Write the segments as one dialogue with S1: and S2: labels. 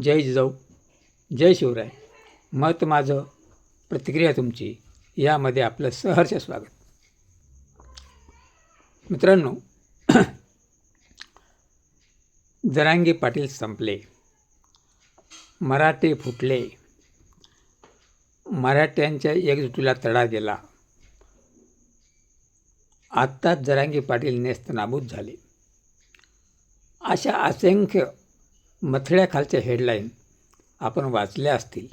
S1: जय जिजाऊ जय शिवराय. मत माझं प्रतिक्रिया तुमची यामध्ये आपलं सहर्ष स्वागत. मित्रांनो जरांगी पाटील संपले. मराठे फुटले. मराठ्यांच्या एकजुटीला तडा गेला. आत्ताच जरांगी पाटील नेस्त नाबूद झाले. अशा असंख्य मथळ्याखालच्या हेडलाईन आपण वाचल्या असतील.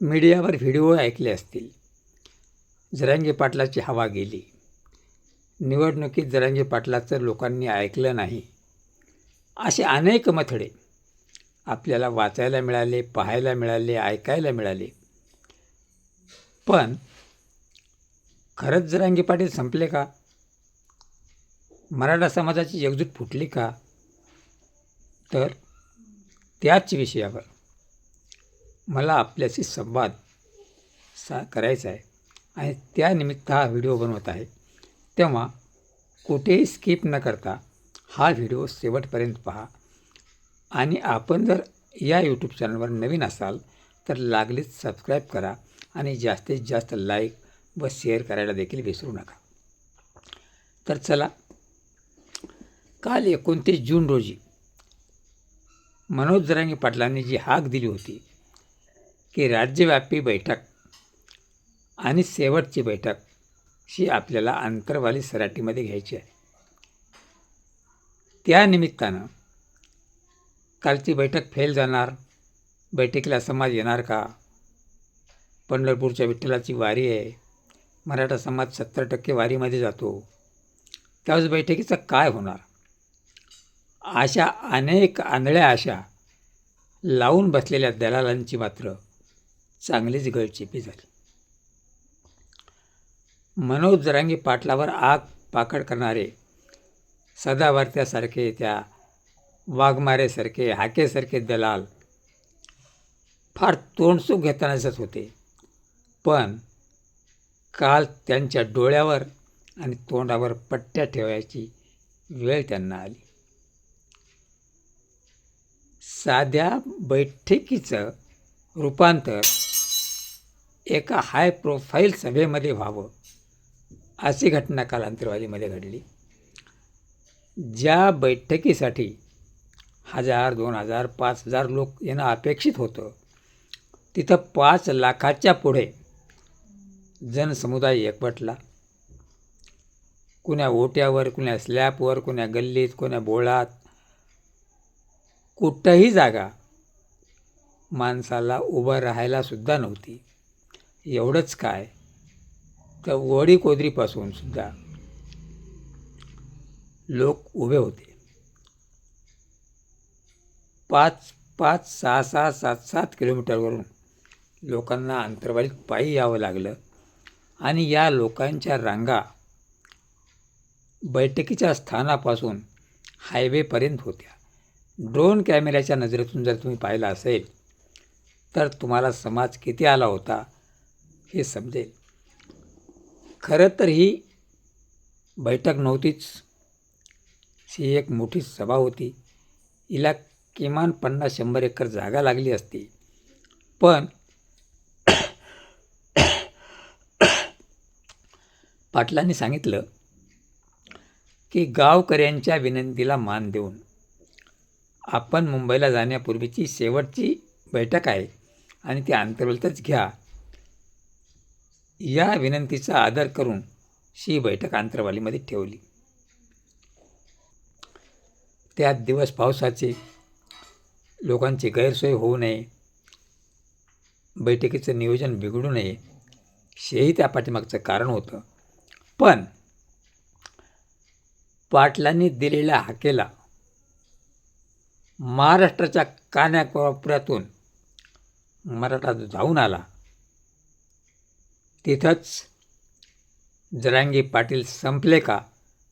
S1: मीडियावर व्हिडिओ ऐकले असतील. जरांगे पाटलाची हवा गेली. निवडणुकीत जरांगे पाटलाचं लोकांनी ऐकलं नाही. असे अनेक मथळे आपल्याला वाचायला मिळाले पाहायला मिळाले ऐकायला मिळाले. पण खरंच जरांगे पाटील संपले का? मराठा समाजाची एकजूट फुटली का? तर त्याच विषयावर मला आपल्याशी संवाद सा करायचा आहे. आणि त्यानिमित्त हा व्हिडिओ बनवत आहे. तेव्हा कुठेही स्किप न करता हा व्हिडिओ शेवटपर्यंत पहा. आणि आपण जर या यूट्यूब चॅनलवर नवीन असाल तर लागलीच सबस्क्राईब करा आणि जास्तीत जास्त लाईक व शेअर करायला देखील विसरू नका. तर चला काल एकोणतीस जून रोजी मनोज जरांगे पाटलांनी जी हाक दिली होती की राज्यव्यापी बैठक आणि शेवटची बैठक ही आपल्याला अंतरवाली सराटीमध्ये घ्यायची आहे. त्यानिमित्तानं कालची बैठक फेल जाणार बैठकीला समाज येणार का? पंढरपूरच्या विठ्ठलाची वारी आहे मराठा समाज सत्तर टक्के वारीमध्ये जातो. त्यावेळेस बैठकीचं काय होणार? अशा अनेक आंधळ्या आशा लावून बसलेल्या दलालांची मात्र चांगलीच गळचेपी झाली. मनोज जरांगी पाटलावर आग पाकड करणारे सदावर्त्यासारखे त्या वाघमारेसारखे हाकेसारखे दलाल फार तोंडसूक घेतानाच होते. पण काल त्यांच्या डोळ्यावर आणि तोंडावर पट्ट्या ठेवायची वेळ त्यांना आली. साध्या बैठकीचं रूपांतर एका हाय प्रोफाईल सभेमध्ये व्हावं अशी घटना काल अंतरवालीमध्ये घडली. ज्या बैठकीसाठी हजार दोन हजार पाच हजार लोक येणं अपेक्षित होतं तिथं पाच लाखाच्या पुढे जनसमुदाय एकवटला. कुण्या ओट्यावर कुण्या स्लॅपवर कुण्या गल्लीत कुण्या बोळात कुठंही जागा माणसाला उभं राहायला सुद्धा नव्हती. एवढंच काय? तर वडी कोदरीपासून सुद्धा लोक उभे होते. पाच पाच सहा सहा सात सात किलोमीटरवरून लोकांना अंतरवालीत पायी यावं लागलं आणि या लोकांच्या रांगा बैठकीच्या स्थानापासून हायवेपर्यंत होत्या. ड्रोन कॅमेऱ्याच्या नजरेतून जर तुम्ही पाहिलं असेल तर तुम्हाला समाज किती आला होता हे समजेल. खरं तर ही बैठक नव्हतीच. ही एक मोठी सभा होती. हिला किमान पन्नास शंभर एकर जागा लागली असती. पण पाटलांनी सांगितलं की गावकऱ्यांच्या विनंतीला मान देऊन आपण मुंबईला जाण्यापूर्वीची शेवटची बैठक आहे आणि ती अंतर्गतच घ्या. या विनंतीचा आदर करून ही बैठक अंतरवालीमध्ये ठेवली. त्यात दिवस पावसाचे लोकांची गैरसोय होऊ नये बैठकीचं नियोजन बिघडू नये हेही त्या पाठीमागचं कारण होतं. पण पाटलांनी दिलेल्या हाकेला महाराष्ट्राच्या कानाकोपऱ्यातून मराठा जाऊन आला. तिथंच जरांगी पाटील संपले का?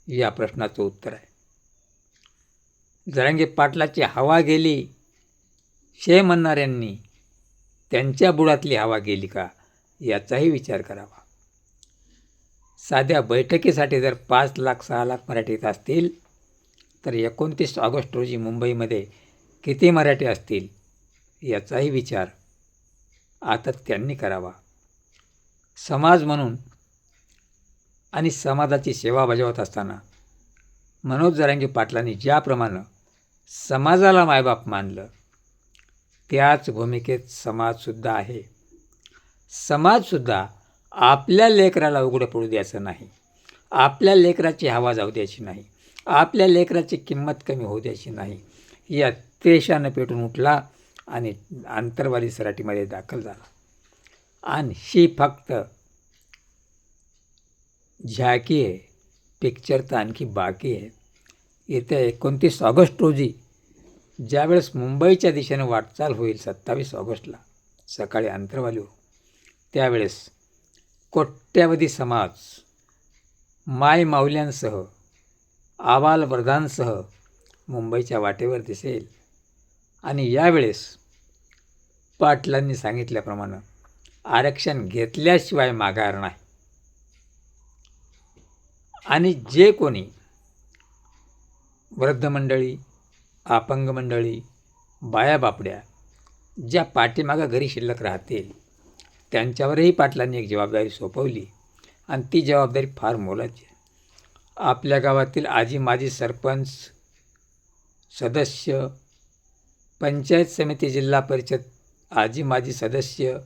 S1: या प्रश्नाचं उत्तर आहे. जरांगी पाटलाची हवा गेली. शे म्हणणाऱ्यांनी त्यांच्या बुडातली हवा गेली का? याचाही विचार करावा. साध्या बैठकीसाठी जर पाच लाख सहा लाख मराठीत असतील तर एकोणतीस ऑगस्ट रोजी मुंबईमध्ये किती मराठी असतील याचाही विचार आता त्यांनी करावा. समाज म्हणून आणि समाजाची सेवा बजावत असताना मनोज जरांगी पाटलांनी ज्याप्रमाणे समाजाला मायबाप मानलं त्याच भूमिकेत समाजसुद्धा आहे. समाजसुद्धा आपल्या लेकराला उघडं पडू द्यायचं नाही. आपल्या लेकराची हवा जाऊ द्यायची नाही. आपल्या लेकराची किंमत कमी होऊ द्यायची नाही. या त्रेषानं पेटून उठला आणि आंतरवाली सराटीमध्ये दाखल झाला. आणि ही फक्त झाकी आहे पिक्चर तर आणखी बाकी आहे. येत्या एकोणतीस ऑगस्ट रोजी ज्यावेळेस मुंबईच्या दिशेनं वाटचाल होईल सत्तावीस ऑगस्टला सकाळी अंतरवाली हो त्यावेळेस कोट्यावधी समाज माय माऊल्यांसह आवाल वर्धांसह मुंबईच्या वाटेवर दिसेल. आणि यावेळेस पाटलांनी सांगितल्याप्रमाणे आरक्षण घेतल्याशिवाय माघार नाही. आणि जे कोणी वृद्ध मंडळी अपंग मंडळी बाया बापड्या ज्या पाठीमागं घरी शिल्लक राहतील त्यांच्यावरही पाटलांनी एक जबाबदारी सोपवली. आणि ती जबाबदारी फार मोलाची आहे. आपल्या गावातील आजी माजी सरपंच सदस्य पंचायत समिती जिल्हा परिषद आजी माजी सदस्य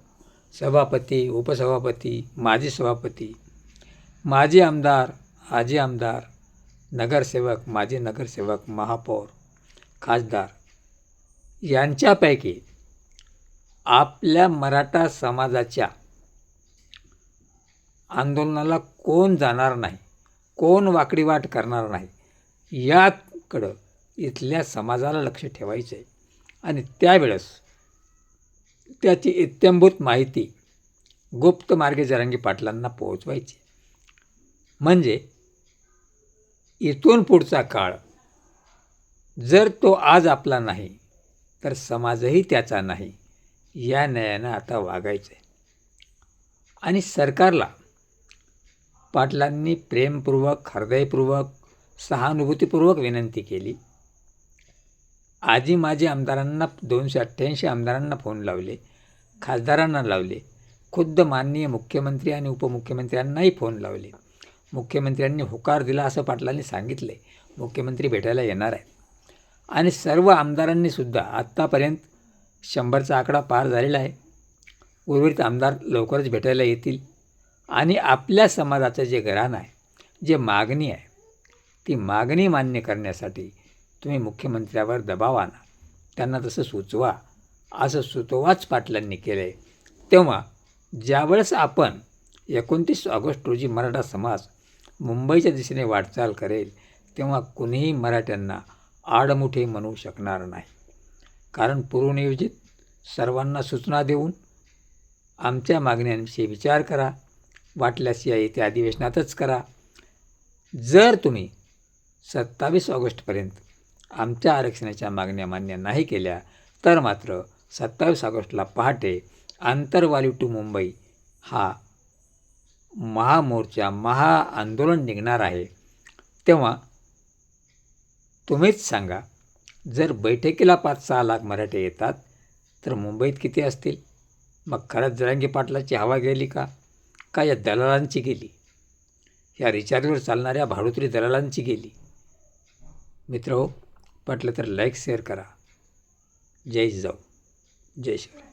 S1: सभापती उपसभापती माजी सभापती माजी आमदार आजी आमदार नगरसेवक माजी नगरसेवक महापौर खासदार यांच्यापैकी आपल्या मराठा समाजाच्या आंदोलनाला कोण जाणार नाही? कोण वाकडी वाट करणार नाही. याकडं इथल्या समाजाला लक्ष ठेवायचं आहे. आणि त्यावेळेस त्याची इत्यंभूत माहिती गुप्त मार्गे जरांगी पाटलांना पोहोचवायची म्हणजे इथून पुढचा काळ जर तो आज आपला नाही तर समाजही त्याचा नाही या न्यायानं आता वागायचं आहे. आणि सरकारला पाटलांनी प्रेमपूर्वक हृदयपूर्वक सहानुभूतीपूर्वक विनंती केली. आजी माजी आमदारांना दोनशे अठ्ठ्याऐंशी आमदारांना फोन लावले. खासदारांना लावले. खुद्द माननीय मुख्यमंत्री आणि उपमुख्यमंत्र्यांनाही फोन लावले. मुख्यमंत्र्यांनी होकार दिला असं पाटलांनी सांगितले मुख्यमंत्री भेटायला येणार आहेत. आणि सर्व आमदारांनी सुद्धा आत्तापर्यंत शंभरचा आकडा पार झालेला आहे. उर्वरित आमदार लवकरच भेटायला येतील. आणि आपल्या समाजाचं जे घराणं आहे जे मागणी आहे ती मागणी मान्य करण्यासाठी तुम्ही मुख्यमंत्र्यावर दबाव आणा. त्यांना तसं सुचवा. असं सुतोवाच पाटलांनी केलं आहे तेव्हा ज्यावेळेस आपण एकोणतीस ऑगस्ट रोजी मराठा समाज मुंबईच्या दिशेने वाटचाल करेल तेव्हा कुणीही मराठ्यांना आडमुठे म्हणू शकणार नाही. कारण पूर्वनियोजित सर्वांना सूचना देऊन आमच्या मागण्यांविषयी विचार करा. वाटल्यास या येत्या अधिवेशनातच करा. जर तुम्ही सत्तावीस ऑगस्टपर्यंत आमच्या आरक्षणाच्या मागण्या मान्य नाही केल्या तर मात्र सत्तावीस ऑगस्टला पहाटे आंतरवाली टू मुंबई हा महामोर्चा महाआंदोलन निघणार आहे. तेव्हा तुम्हीच सांगा जर बैठकीला पाच सहा लाख मराठे येतात तर मुंबईत किती असतील? मग खरंच जरांगी पाटलाची हवा गेली का? का या दलालांची गेली? या रिचार्जवर चालणाऱ्या भाडोत्री दलालांची गेली? मित्र हो पटलं तर लाईक शेअर करा. जय जाऊ. जय शिवराय.